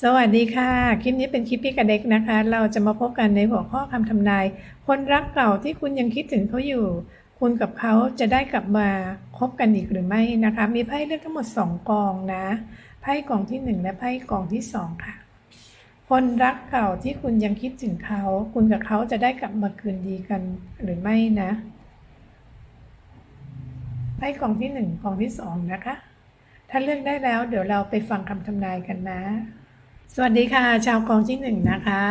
สวัสดีค่ะ คลิปนี้เป็นคลิปพี่กับเด็กนะคะ เราจะมาพบกันในหัวข้อคำทำนาย คนรักเก่าที่คุณยังคิดถึงเขาอยู่ คุณกับเขาจะได้กลับมาคบกันอีกหรือไม่นะคะ มีไพ่เลือกทั้งหมด 2 กองนะ ไพ่กองที่ 1 และไพ่กองที่ 2 ค่ะ คนรักเก่าที่คุณยังคิดถึงเขา คุณกับเขาจะได้กลับมาคืนดีกันหรือไม่นะ ไพ่กองที่ 1กองที่ 2 นะคะ ถ้าเลือกได้แล้วเดี๋ยวเราไปฟังคำทำนายกันนะ สวัสดีค่ะ ชาวกองที่หนึ่งนะคะ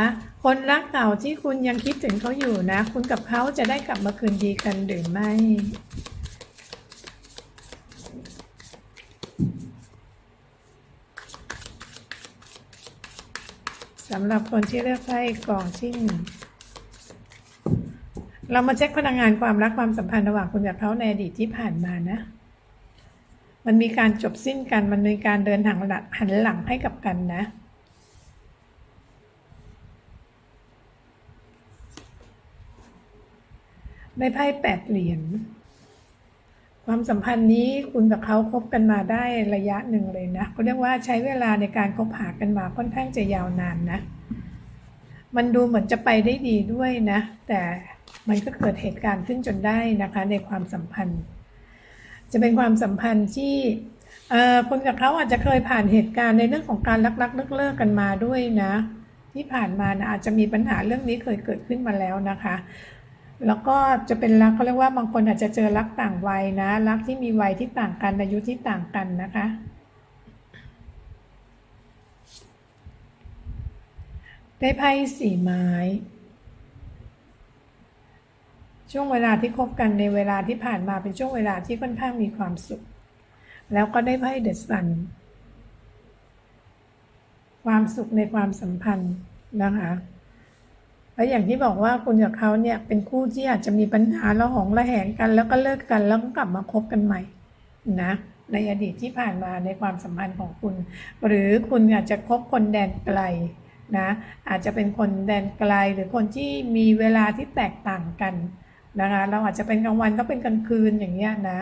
คนรักเก่าที่คุณยังคิดถึงเขาอยู่นะ คุณกับเขาจะได้กลับมาคืนดีกันหรือไม่ สำหรับคนที่เลือกไพ่กองที่หนึ่งเรามาเช็คพลังงานความรักความสัมพันธ์ระหว่างคุณกับเขาในอดีตที่ผ่านมานะมันมีการจบสิ้นกัน มันมีการเดินทางหลังหันหลังให้กับกันนะ ได้ไพ่แปดเหรียญความสัมพันธ์นี้คุณกับเขาคบกันมาได้ระยะหนึ่งเลยนะเขาเรียกว่าใช้เวลาในการคบหากันมาค่อนข้างจะยาวนานนะ มันดูเหมือนจะไปได้ดีด้วยนะ แต่มันก็เกิดเหตุการณ์ขึ้นจนได้นะคะ ในความสัมพันธ์ จะเป็นความสัมพันธ์ที่คุณกับเขาอาจจะเคยผ่านเหตุการณ์ในเรื่องของการลักๆเลิกๆกันมาด้วยนะ ที่ผ่านมานะอาจจะมีปัญหาเรื่องนี้เคยเกิดขึ้นมาแล้วนะคะ แล้วก็จะเป็นรักเขาเรียกว่าบางคนอาจจะเจอรักต่างวัยนะ รักที่มีวัยที่ต่างกันอายุที่ต่างกันนะคะ ได้ไพ่สี่ไม้ ช่วงเวลาที่คบกันในเวลาที่ผ่านมาเป็นช่วงเวลาที่ค่อนข้างมีความสุข แล้วก็ได้ไพ่เดอะซันความสุขในความสัมพันธ์นะคะ แล้วอย่างที่บอกว่าคุณกับเขาเนี่ยเป็นคู่ที่อาจจะมีปัญหาระหองระแหงกัน แล้วก็เลิกกันแล้วก็กลับมาคบกันใหม่นะในอดีตที่ผ่านมาในความสัมพันธ์ของคุณ หรือคุณอาจจะคบคนแดนไกลนะอาจจะเป็นคนแดนไกลหรือคนที่มีเวลาที่แตกต่างกันนะคะเราอาจจะเป็นกลางวันก็เป็นกลางคืนอย่างเงี้ยนะ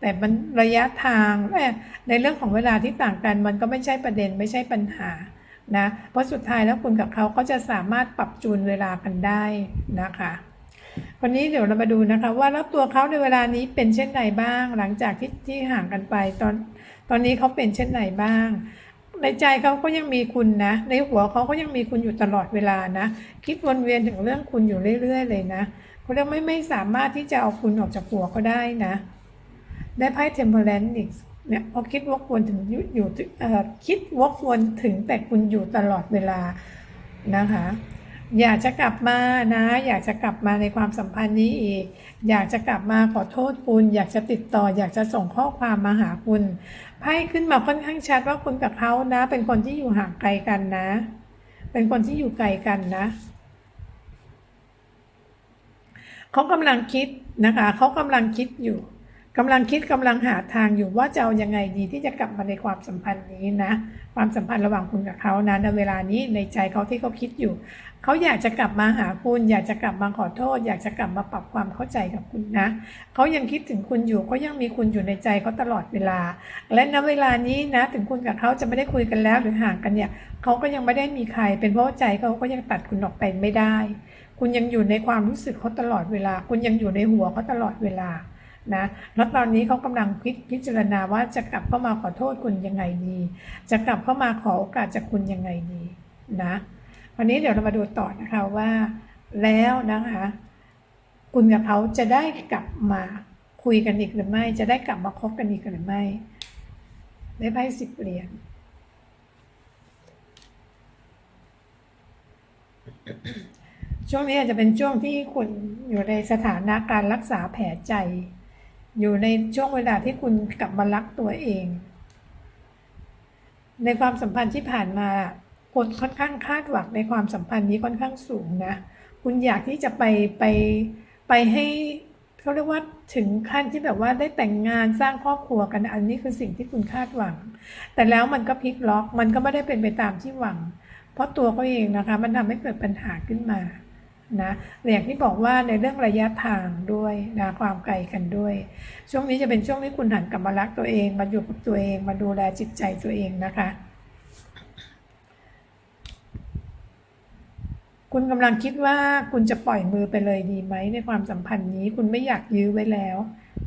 แต่มันระยะทางในเรื่องของเวลาที่ต่างกันมันก็ไม่ใช่ประเด็นไม่ใช่ปัญหา นะเพราะสุดท้ายแล้วคุณกับเขาก็จะสามารถปรับจูนเวลากันได้นะคะวันนี้เดี๋ยวเรามาดูนะคะ ว่าแล้วตัวเขาในเวลานี้เป็นเช่นไรบ้าง หลังจากที่ที่ห่างกันไปตอนตอนนี้เขาเป็นเช่นไรบ้าง ในใจเขาก็ยังมีคุณนะ ในหัวเขาก็ยังมีคุณอยู่ตลอดเวลานะ คิดวนเวียนถึงเรื่องคุณอยู่เรื่อย ๆ เลยนะเขาเรียกไม่ไม่สามารถที่จะเอาคุณออกจากหัวเขาได้นะ ได้ไพ่เทมเพลนอีก เนี่ยพอคิดวกวนถึงอยู่อยู่คิดวกวนถึงแต่คุณอยู่ตลอดเวลานะคะ อยากจะกลับมานะ อยากจะกลับมาในความสัมพันธ์นี้อีก อยากจะกลับมาขอโทษคุณ อยากจะติดต่อ อยากจะส่งข้อความมาหาคุณไพ่ขึ้นมาค่อนข้างชัดว่าคุณกับเขานะ เป็นคนที่อยู่ห่างไกลกันนะ เป็นคนที่อยู่ไกลกันนะเขากำลังคิดนะคะเขากำลังคิดอยู่ กำลังคิดกำลังหาทางอยู่ว่าจะเอายังไงดีที่จะกลับมาในความสัมพันธ์นี้นะ ความสัมพันธ์ระหว่างคุณกับเขานะในเวลานี้ในใจเขาที่เขาคิดอยู่ เขาอยากจะกลับมาหาคุณ อยากจะกลับมาขอโทษ อยากจะกลับมาปรับความเข้าใจกับคุณนะ เขายังคิดถึงคุณอยู่เขายังมีคุณอยู่ในใจเขาตลอดเวลา และณเวลานี้นะ ถึงคุณกับเขาจะไม่ได้คุยกันแล้วหรือห่างกันเนี่ยเขาก็ยังไม่ได้มีใคร เป็นเพราะใจเขาก็ยังตัดคุณออกไปไม่ได้ คุณยังอยู่ในความรู้สึกเขาตลอดเวลา คุณยังอยู่ในหัวเขาตลอดเวลา นะแล้วตอนนี้เขากำลังพิพิจารณาว่าจะกลับเข้ามาขอโทษคุณยังไงดี จะกลับเข้ามาขอโอกาสจากคุณยังไงดีนะวันนี้เดี๋ยวเรามาดูต่อนะคะว่า แล้วนะคะคุณกับเขาจะได้กลับมาคุยกันอีกหรือไม่ จะได้กลับมาคบกันอีกหรือไม่ ได้ไพ่สิบเหรียญช่วงนี้อาจจะเป็นช่วงที่คุณอยู่ในสถานะการรักษาแผลใจ อยู่ในช่วงเวลาที่คุณกลับมารักตัวเอง ในความสัมพันธ์ที่ผ่านมาคุณค่อนข้างคาดหวังในความสัมพันธ์นี้ค่อนข้างสูงนะ คุณอยากที่จะไปไปไปให้เขาเรียกว่าถึงขั้นที่แบบว่าได้แต่งงานสร้างครอบครัวกัน อันนี้คือสิ่งที่คุณคาดหวัง แต่แล้วมันก็พลิกล็อก มันก็ไม่ได้เป็นไปตามที่หวัง เพราะตัวเขาเองนะคะ มันทำให้เกิดปัญหาขึ้นมา นะอย่างที่บอกว่าในเรื่องระยะทางด้วยนะความไกลกันด้วย ช่วงนี้จะเป็นช่วงที่คุณหันกลับมารักตัวเอง มาอยู่กับตัวเอง มาดูแลจิตใจตัวเองนะคะ คุณกำลังคิดว่าคุณจะปล่อยมือไปเลยดีไหมในความสัมพันธ์นี้ คุณไม่อยากยื้อไว้แล้ว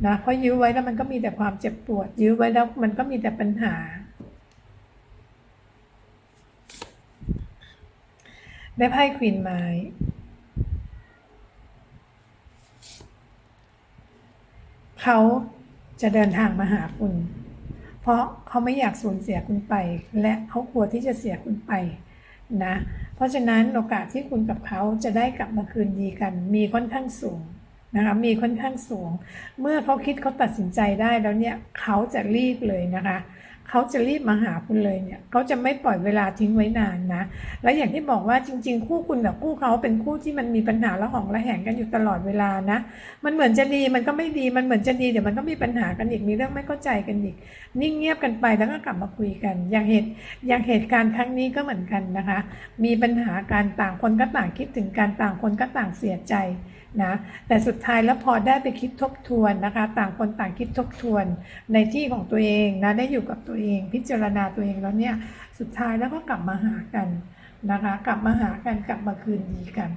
นะเพราะยื้อไว้แล้วมันก็มีแต่ความเจ็บปวด ยื้อไว้แล้วมันก็มีแต่ปัญหาได้ไพ่ควีนไม้ เขาจะเดินทางมาหาคุณ เพราะเขาไม่อยากสูญเสียคุณไป และเขากลัวที่จะเสียคุณไปนะ เพราะฉะนั้นโอกาสที่คุณกับเขาจะได้กลับมาคืนดีกัน มีค่อนข้างสูงนะคะมีค่อนข้างสูง เมื่อเขาคิดเขาตัดสินใจได้แล้วเนี่ยเขาจะรีบเลยนะคะ เขาจะรีบมาหาคุณเลยเนี่ยเขาจะไม่ปล่อยเวลาทิ้งไว้นานนะ และอย่างที่บอกว่าจริง ๆ คู่คุณกับคู่เขาเป็นคู่ที่มันมีปัญหาละหองละแหงกันอยู่ตลอดเวลานะ มันเหมือนจะดีมันก็ไม่ดีมันเหมือนจะดีเดี๋ยวมันก็มีปัญหากันอีกมีเรื่องไม่เข้าใจกันอีกนิ่งเงียบกันไปแล้วก็กลับมาคุยกัน อย่างเหตุอย่างเหตุการณ์ครั้งนี้ก็เหมือนกันนะคะ มีปัญหาการต่างคนก็ต่างคิดถึงการต่างคนก็ต่างเสียใจ นะแต่สุดท้ายแล้วพอได้ไปคิดทบทวนนะคะ ต่างคนต่างคิดทบทวนในที่ของตัวเองนะได้อยู่กับตัวเอง พิจารณาตัวเองแล้วเนี่ยสุดท้ายแล้วก็กลับมาหากันนะคะ กลับมาหากันกลับมาคืนดีกัน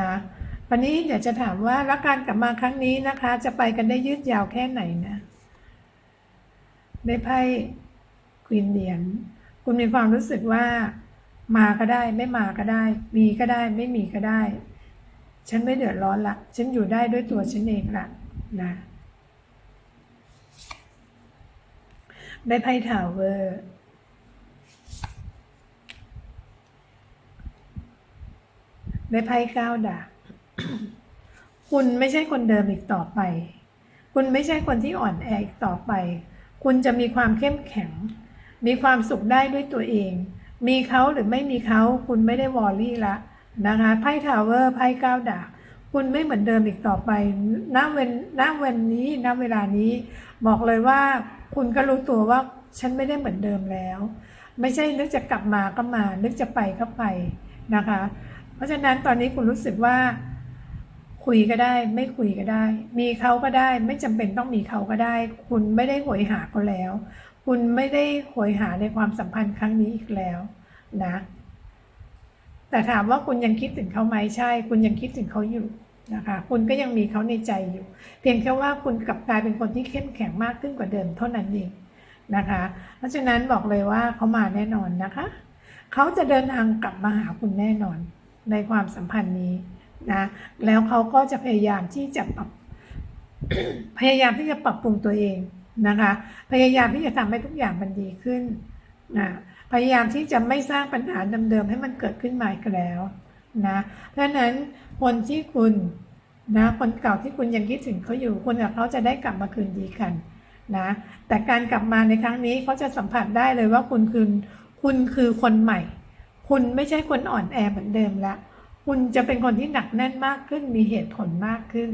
นะวันนี้เดี๋ยวจะถามว่าแล้วการกลับมาครั้งนี้นะคะ จะไปกันได้ยืดยาวแค่ไหนนะได้ไพ่ควีนเหรียญคุณมีความรู้สึกว่ามาก็ได้ ไม่มาก็ได้ มีก็ได้ไม่มีก็ได้ ฉันไม่เดือดร้อนละ ฉันอยู่ได้ด้วยตัวฉันเองละนะได้ไพ่ทาวเวอร์ได้ไพ่ก้าวดาบคุณไม่ใช่คนเดิมอีกต่อไป คุณไม่ใช่คนที่อ่อนแออีกต่อไป คุณจะมีความเข้มแข็ง มีความสุขได้ด้วยตัวเอง มีเขาหรือไม่มีเขา คุณไม่ได้วอรี่ละ นะคะไพ่ทาวเวอร์ไพ่ก้าดาบคุณไม่เหมือนเดิมอีกต่อไปณเวนณวันนี้ณเวลานี้ บอกเลยว่าคุณก็รู้ตัวว่าฉันไม่ได้เหมือนเดิมแล้ว ไม่ใช่นึกจะกลับมาก็มา นึกจะไปก็ไปนะคะ เพราะฉะนั้นตอนนี้คุณรู้สึกว่า คุยก็ได้ ไม่คุยก็ได้ มีเขาก็ได้ ไม่จำเป็นต้องมีเขาก็ได้ คุณไม่ได้โหยหาเขาแล้ว คุณไม่ได้โหยหาในความสัมพันธ์ครั้งนี้อีกแล้วนะ แต่ถามว่าคุณยังคิดถึงเขาไหมใช่ คุณยังคิดถึงเขาอยู่นะคะคุณก็ยังมีเขาในใจอยู่ เพียงแค่ว่าคุณกลับกลายเป็นคนที่เข้มแข็งมากขึ้นกว่าเดิมเท่านั้นเองนะคะ เพราะฉะนั้นบอกเลยว่าเขามาแน่นอนนะคะ เขาจะเดินทางกลับมาหาคุณแน่นอนในความสัมพันธ์นี้นะแล้วเขาก็จะพยายามที่จะปรับพยายามที่จะปรับปรุงตัวเองนะคะ พยายามที่จะทำให้ทุกอย่างมันดีขึ้นนะ พยายามที่จะไม่สร้างปัญหาเดิมๆให้มันเกิดขึ้นมาอีกแล้วนะเพราะฉะนั้นคนที่คุณนะคนเก่าที่คุณยังคิดถึงเขาอยู่คุณกับเขาจะได้กลับมาคืนดีกันนะแต่การกลับมาในครั้งนี้เขาจะสัมผัสได้เลยว่าคุณคือคุณคือคนใหม่ คุณไม่ใช่คนอ่อนแอเหมือนเดิมละคุณจะเป็นคนที่หนักแน่นมากขึ้นมีเหตุผลมากขึ้น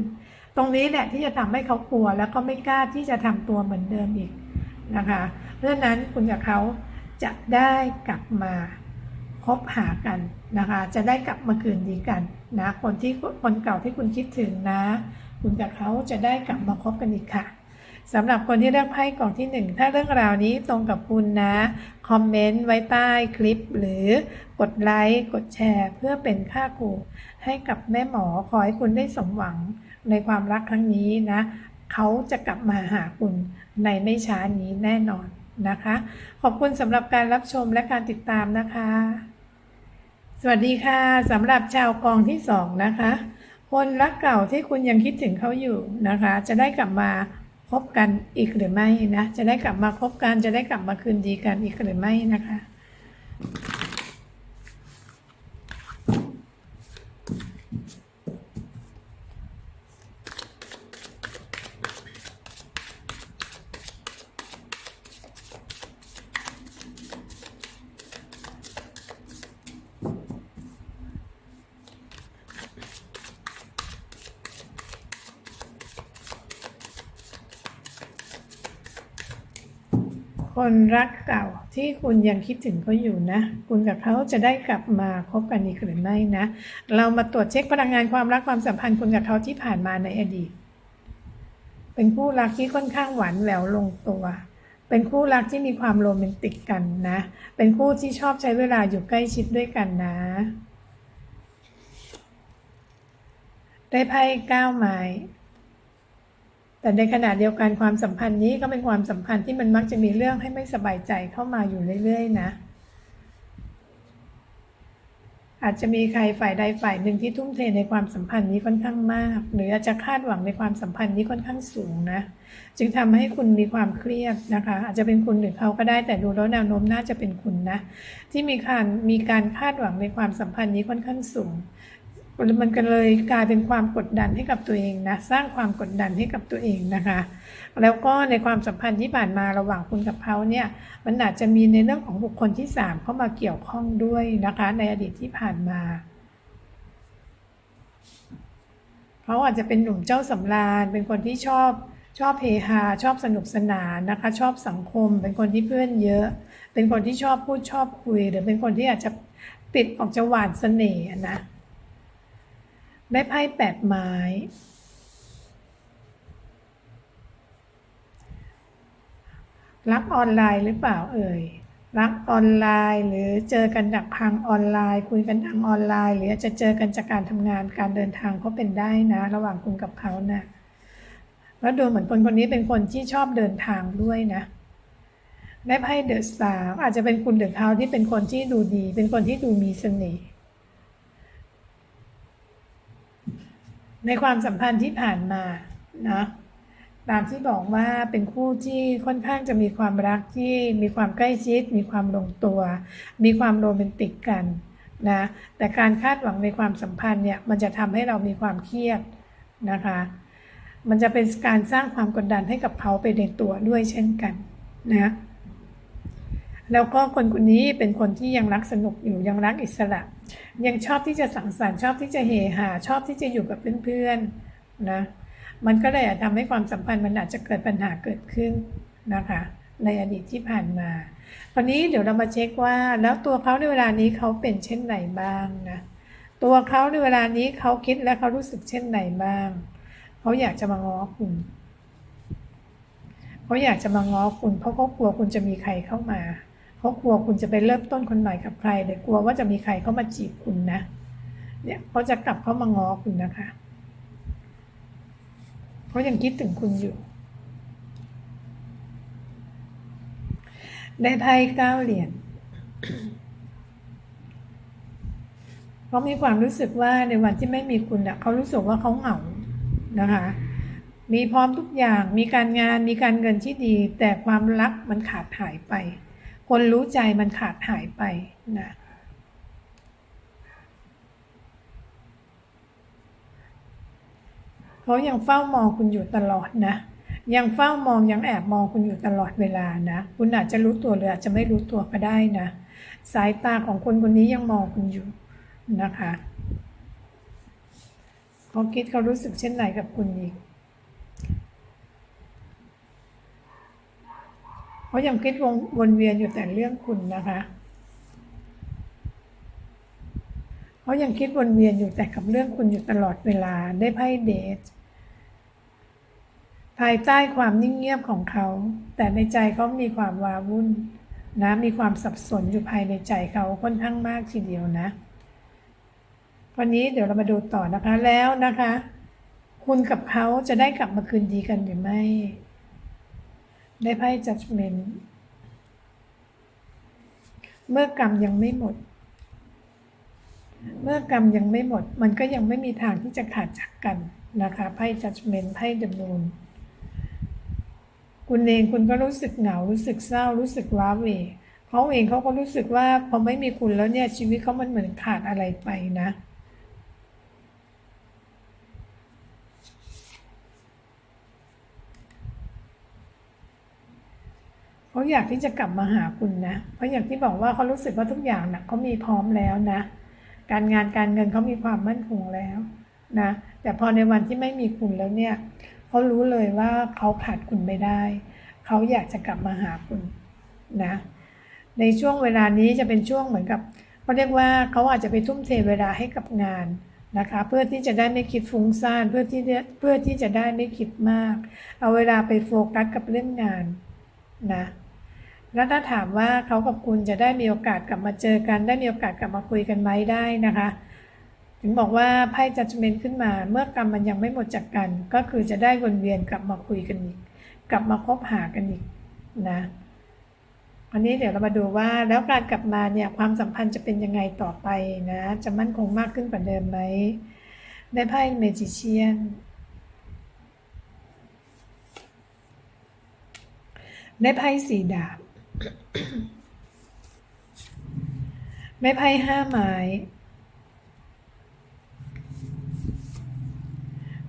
ตรงนี้แหละที่จะทำให้เขากลัวแล้วก็ไม่กล้าที่จะทำตัวเหมือนเดิมอีกนะคะเพราะฉะนั้นคุณกับเขา จะได้กลับมาคบหากันนะคะ จะได้กลับมาคืนดีกันนะคนที่คนเก่าที่คุณคิดถึงนะ คุณกับเขาจะได้กลับมาคบกันอีกค่ะสำหรับคนที่เลือกไพ่กล่องที่หนึ่งถ้าเรื่องราวนี้ตรงกับคุณนะ คอมเมนต์ไว้ใต้คลิป หรือกดไลค์ กดแชร์ เพื่อเป็นค่าครูให้กับแม่หมอขอให้คุณได้สมหวังในความรักครั้งนี้นะ เขาจะกลับมาหาคุณในไม่ช้านี้แน่นอน นะคะ ขอบคุณสำหรับการรับชมและการติดตามนะคะ สวัสดีค่ะสำหรับชาวกองที่สองนะคะ คนรักเก่าที่คุณยังคิดถึงเขาอยู่นะคะ จะได้กลับมาคบกันอีกหรือไม่นะ จะได้กลับมาคบกัน จะได้กลับมาคืนดีกันอีกหรือไม่นะคะ คนรักเก่าที่คุณยังคิดถึงเขาอยู่นะ คุณกับเขาจะได้กลับมาคบกันอีกหรือไม่นะ เรามาตรวจเช็คพลังงานความรักความสัมพันธ์คุณกับเขาที่ผ่านมาในอดีต เป็นคู่รักที่ค่อนข้างหวานแหววลงตัว เป็นคู่รักที่มีความโรแมนติกกันนะ เป็นคู่ที่ชอบใช้เวลาอยู่ใกล้ชิดด้วยกันนะ ได้ไพ่เก้าไม้ แต่ในขณะเดียวกันความสัมพันธ์นี้ก็เป็นความสัมพันธ์ที่มันมักจะมีเรื่องให้ไม่สบายใจเข้ามาอยู่เรื่อยๆนะ อาจจะมีใครฝ่ายใดฝ่ายหนึ่งที่ทุ่มเทในความสัมพันธ์นี้ค่อนข้างมาก หรืออาจจะคาดหวังในความสัมพันธ์นี้ค่อนข้างสูงนะ จึงทำให้คุณมีความเครียดนะคะ อาจจะเป็นคุณหรือเขาก็ได้แต่ดูแล้วแนวโน้มน่าจะเป็นคุณนะ ที่มีการมีการคาดหวังในความสัมพันธ์นี้ค่อนข้างสูง มันก็เลยกลายเป็นความกดดันให้กับตัวเองนะสร้างความกดดันให้กับตัวเองนะคะ แล้วก็ในความสัมพันธ์ที่ผ่านมาระหว่างคุณกับเขาเนี่ยมันอาจจะมีในเรื่องของบุคคลที่สามเข้ามาเกี่ยวข้องด้วยนะคะ ในอดีตที่ผ่านมาเขาอาจจะเป็นหนุ่มเจ้าสำราญ เป็นคนที่ชอบชอบเฮฮาชอบสนุกสนานนะคะ ชอบสังคม เป็นคนที่เพื่อนเยอะ เป็นคนที่ชอบพูดชอบคุย หรือเป็นคนที่อาจจะติดออกจะหวานเสน่ห์นะ ได้ไพ่แปดไม้ รักออนไลน์หรือเปล่าเอ่ย รักออนไลน์หรือเจอกันจากทางออนไลน์ คุยกันทางออนไลน์ หรือจะเจอกันจากการทำงานการเดินทางก็เป็นได้นะ ระหว่างคุณกับเขานะแล้วดูเหมือนคนคนนี้เป็นคนที่ชอบเดินทางด้วยนะได้ไพ่เดอะสตาร์อาจจะเป็นคุณหรือเขาที่เป็นคนที่ดูดี เป็นคนที่ดูมีเสน่ห์ ในความสัมพันธ์ที่ผ่านมานะตามที่บอกว่าเป็นคู่ที่ค่อนข้างจะมีความรักที่มีความใกล้ชิด มีความลงตัว มีความโรแมนติกกันนะแต่การคาดหวังในความสัมพันธ์เนี่ยมันจะทำให้เรามีความเครียดนะคะ มันจะเป็นการสร้างความกดดันให้กับเขาไปในตัวด้วยเช่นกันนะ แล้วก็คนคนนี้เป็นคนที่ยังรักสนุกอยู่ยังรักอิสระ ยังชอบที่จะสังสรรค์ชอบที่จะเฮฮาชอบที่จะอยู่กับเพื่อนๆนะมันก็เลยทำให้ความสัมพันธ์มันอาจจะเกิดปัญหาเกิดขึ้นนะคะ ในอดีตที่ผ่านมาคราวนี้เดี๋ยวเรามาเช็คว่า แล้วตัวเขาในเวลานี้เขาเป็นเช่นไหนบ้างนะตัวเขาในเวลานี้เขาคิดและเขารู้สึกเช่นไหนบ้าง เขาอยากจะมาง้อคุณเขาอยากจะมาง้อคุณเพราะเขากลัวคุณจะมีใครเข้ามา เขาะกลัวคุณจะไปเริ่มต้นคนใหม่กับใครหรือกลัวว่าจะมีใครเข้ามาจีบคุณนะ เนี่ยเขาจะกลับเข้ามาง้อคุณนะคะเขายังคิดถึงคุณอยู่ ได้ไพ่เก้าเหรียญเขามีความรู้สึกว่าในวันที่ไม่มีคุณอะเขารู้สึกว่าเขาเหงานะคะ มีพร้อมทุกอย่าง มีการงาน มีการเงินที่ดี แต่ความรักมันขาดหายไป คนรู้ใจมันขาดหายไปนะเขายังเฝ้ามองคุณอยู่ตลอดนะ ยังเฝ้ามองยังแอบมองคุณอยู่ตลอดเวลานะ คุณอาจจะรู้ตัวหรืออาจจะไม่รู้ตัวก็ได้นะ สายตาของคนคนนี้ยังมองคุณอยู่นะคะเขาคิดเขารู้สึกเช่นไหนกับคุณอีก เขายังคิดวงวนเวียนอยู่แต่เรื่องคุณนะคะเขายังคิดวนเวียนอยู่แต่กับเรื่องคุณอยู่ตลอดเวลาได้ไพ่เดทภายใต้ความนิ่งเงียบของเขา แต่ในใจเขามีความวาวุ่นนะมีความสับสนอยู่ภายในใจเขาค่อนข้างมากทีเดียวนะ วันนี้เดี๋ยวเรามาดูต่อนะคะแล้วนะคะ คุณกับเขาจะได้กลับมาคืนดีกันหรือไม่ ได้ไพ่ judgment เมื่อกรรมยังไม่หมด เมื่อกรรมยังไม่หมด มันก็ยังไม่มีทางที่จะขาดจากกันนะคะไพ่ judgment ไพ่ the moon คุณเองคุณก็รู้สึกเหงา รู้สึกเศร้า รู้สึกว้าเหวเขาเองเขาก็รู้สึกว่าพอไม่มีคุณแล้วเนี่ยชีวิตเขามันเหมือนขาดอะไรไปนะ เขาอยากที่จะกลับมาหาคุณนะ เพราะอย่างที่บอกว่าเขารู้สึกว่าทุกอย่างนะเขามีพร้อมแล้วนะ การงานการเงินเขามีความมั่นคงแล้วนะ แต่พอในวันที่ไม่มีคุณแล้วเนี่ยเขารู้เลยว่าเขาขาดคุณไม่ได้ เขาอยากจะกลับมาหาคุณนะ ในช่วงเวลานี้จะเป็นช่วงเหมือนกับเขาเรียกว่าเขาอาจจะไปทุ่มเทเวลาให้กับงานนะคะเพื่อที่จะได้ไม่คิดฟุ้งซ่านเพื่อที่เพื่อที่จะได้ไม่คิดมาก เอาเวลาไปโฟกัสกับเรื่องงานนะ แล้วถ้าถามว่าเขากับคุณจะได้มีโอกาสกลับมาเจอกัน ได้มีโอกาสกลับมาคุยกันไหมได้นะคะ ถึงบอกว่าไพ่ judgment ขึ้นมา เมื่อกรรมมันยังไม่หมดจากกัน ก็คือจะได้วนเวียนกลับมาคุยกันอีก กลับมาคบหากันอีกนะอันนี้เดี๋ยวเรามาดูว่าแล้วการกลับมาเนี่ยความสัมพันธ์จะเป็นยังไงต่อไปนะ จะมั่นคงมากขึ้นกว่าเดิมไหมได้ไพ่เมจิเชียนได้ไพ่สีดาบ ได้ไพ่ห้าไม้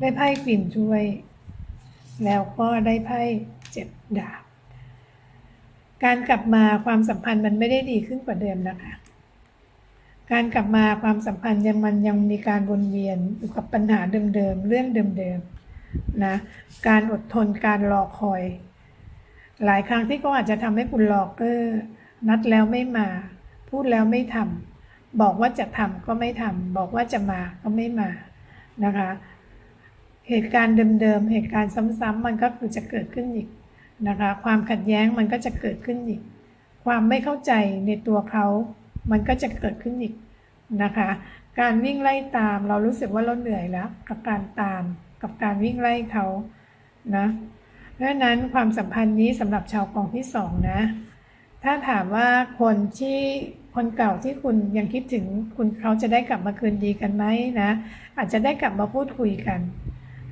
ได้ไพ่กลิ่นช่วย แล้วก็ได้ไพ่เจ็ดดาบ การกลับมาความสัมพันธ์มันไม่ได้ดีขึ้นกว่าเดิมนะคะ การกลับมาความสัมพันธ์ยังมันยังมีการวนเวียนอยู่กับปัญหาเดิมๆเรื่องเดิมๆนะ การอดทนการรอคอย หลายครั้งที่ก็อาจจะทำให้คุณรอเกอร์นัดแล้วไม่มา พูดแล้วไม่ทำบอกว่าจะทำก็ไม่ทำบอกว่าจะมาก็ไม่มานะคะ เหตุการณ์เดิมๆเหตุการณ์ซ้ำๆมันก็คือจะเกิดขึ้นอีกนะคะ ความขัดแย้งมันก็จะเกิดขึ้นอีก ความไม่เข้าใจในตัวเขา มันก็จะเกิดขึ้นอีกนะคะ การวิ่งไล่ตามเรารู้สึกว่าเราเหนื่อยแล้ว กับการตามกับการวิ่งไล่เขานะ เพราะนั้นความสัมพันธ์นี้สำหรับชาวกองที่สองนะ ถ้าถามว่าคนที่คนเก่าที่คุณยังคิดถึงคุณเขาจะได้กลับมาคืนดีกันไหมนะ อาจจะได้กลับมาพูดคุยกัน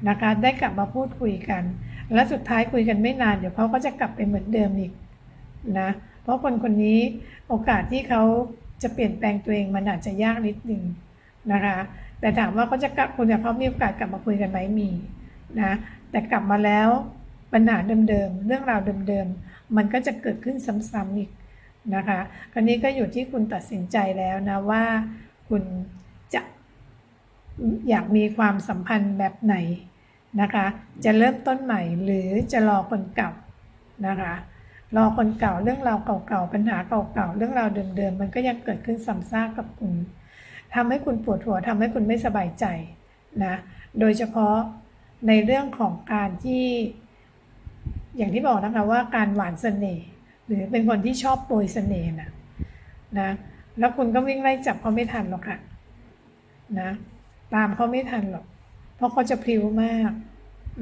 นะคะได้กลับมาพูดคุยกัน และสุดท้ายคุยกันไม่นานเดี๋ยวเขาก็จะกลับไปเหมือนเดิมอีกนะเพราะคนคนนี้โอกาสที่เขาจะเปลี่ยนแปลงตัวเองมันอาจจะยากนิดหนึ่งนะคะแต่ถามว่าเขาจะกลับคุณกับเขามีโอกาสกลับมาคุยกันไหมมีนะแต่กลับมาแล้ว ปัญหาเดิมๆ เรื่องราวเดิมๆ มันก็จะเกิดขึ้นซ้ำๆอีกนะคะ คราวนี้ก็อยู่ที่คุณตัดสินใจแล้วนะว่าคุณจะอยากมีความสัมพันธ์แบบไหนนะคะ จะเริ่มต้นใหม่หรือจะรอคนเก่านะคะ รอคนเก่าเรื่องราวเก่าๆ ปัญหาเก่าๆ เรื่องราวเดิมๆ มันก็ยังเกิดขึ้นซ้ำซากกับคุณทำให้คุณปวดหัวทำให้คุณไม่สบายใจนะ โดยเฉพาะในเรื่องของการที่ อย่างที่บอกนะคะว่าการหวานเสน่ห์หรือเป็นคนที่ชอบโปรยเสน่ห์นะนะแล้วคุณก็วิ่งไล่จับเขาไม่ทันหรอกค่ะนะตามเขาไม่ทันหรอก เพราะเขาจะพลิ้วมาก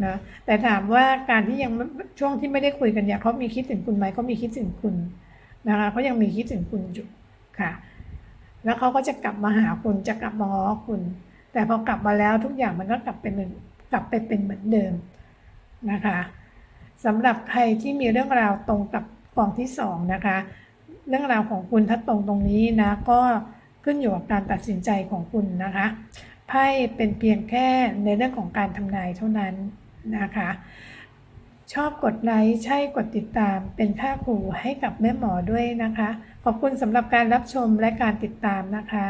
นะแต่ถามว่าการที่ยังช่วงที่ไม่ได้คุยกันเนี่ยเขามีคิดถึงคุณไหมเขามีคิดถึงคุณนะคะเขายังมีคิดถึงคุณอยู่ค่ะ แล้วเขาก็จะกลับมาหาคุณจะกลับมาง้อคุณ แต่พอกลับมาแล้วทุกอย่างมันก็กลับเป็นกลับไปเป็นเหมือนเดิมนะคะ สำหรับใครที่มีเรื่องราวตรงกับกองที่สองนะคะ เรื่องราวของคุณถ้าตรงตรงนี้นะก็ขึ้นอยู่กับการตัดสินใจของคุณนะคะไพ่เป็นเพียงแค่ในเรื่องของการทำนายเท่านั้นนะคะ ชอบกดไลค์ใช่กดติดตามเป็นค่าครูให้กับแม่หมอด้วยนะคะ ขอบคุณสำหรับการรับชมและการติดตามนะคะ